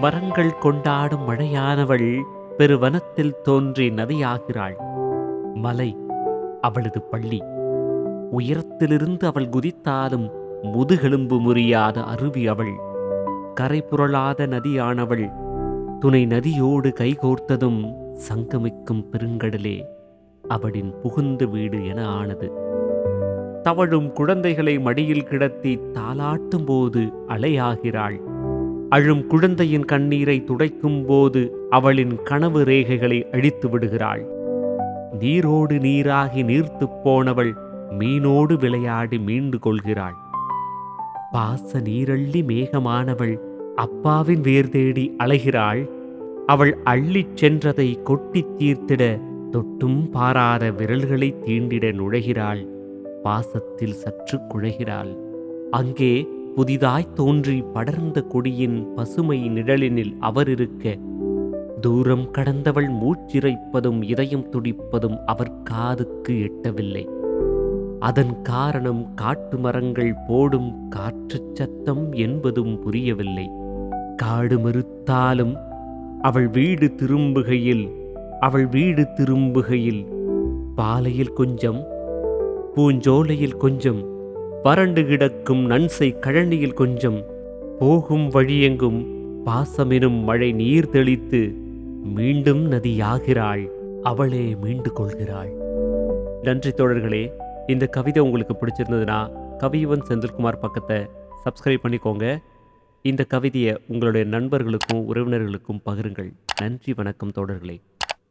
மரங்கள் கொண்டாடும் மழையானவள் பெருவனத்தில் தோன்றி நதியாகிறாள். மலை அவளது பள்ளி. உயரத்திலிருந்து அவள் குதித்தாலும் முதுகெலும்பு முறியாத அருவி அவள். கரை புரளாத நதியானவள் துணை நதியோடு கைகோர்த்ததும் சங்கமிக்கும் பெருங்கடலே அவளின் புகுந்த வீடு என ஆனது. தவழும் குழந்தைகளை மடியில் கிடத்தி தாளாட்டும் போது அலையாகிறாள். அழும் குழந்தையின் கண்ணீரை துடைக்கும் போது அவளின் கனவு ரேகைகளை அழித்து விடுகிறாள். நீரோடு நீராகி நீர்த்துப் போனவள் மீனோடு விளையாடி மீண்டு கொள்கிறாள். பாச நீரள்ளி மேகமானவள் அப்பாவின் வேர் தேடி அலைகிறாள். அவள் அள்ளிச் சென்றதை கொட்டித் தீர்த்திட தொட்டும் பாராத விரல்களை தீண்டிட நுழைகிறாள். பாசத்தில் சற்று குழைகிறாள். அங்கே புதிதாய் தோன்றி படர்ந்த கொடியின் பசுமை நிழலினில் அவர் இருக்க தூரம் கடந்தவள் மூச்சிறைப்பதும் இதயம் துடிப்பதும் அவர் காதுக்கு எட்டவில்லை. அதன் காரணம் காட்டு மரங்கள் போடும் காற்றுச் சத்தம் என்பதும் புரியவில்லை. காடு மறுத்தாலும் அவள் வீடு திரும்புகையில் அவள் வீடு திரும்புகையில் பாலையில் கொஞ்சம் பூஞ்சோலையில் கொஞ்சம் வறண்டு கிடக்கும் நன்சை கழனியில் கொஞ்சம் போகும் வழியெங்கும் பாசமெனும் மழை நீர் தெளித்து மீண்டும் நதியாகிறாள். அவளே மீண்டு கொள்கிறாள். நன்றி தோழர்களே இந்த கவிதை உங்களுக்கு பிடிச்சிருந்ததுன்னா கவியுவன் செந்தில்குமார் பக்கத்தை சப்ஸ்கிரைப் பண்ணிக்கோங்க. இந்த கவிதையை உங்களுடைய நண்பர்களுக்கும் உறவினர்களுக்கும் பகிருங்கள். நன்றி வணக்கம் தோழர்களே.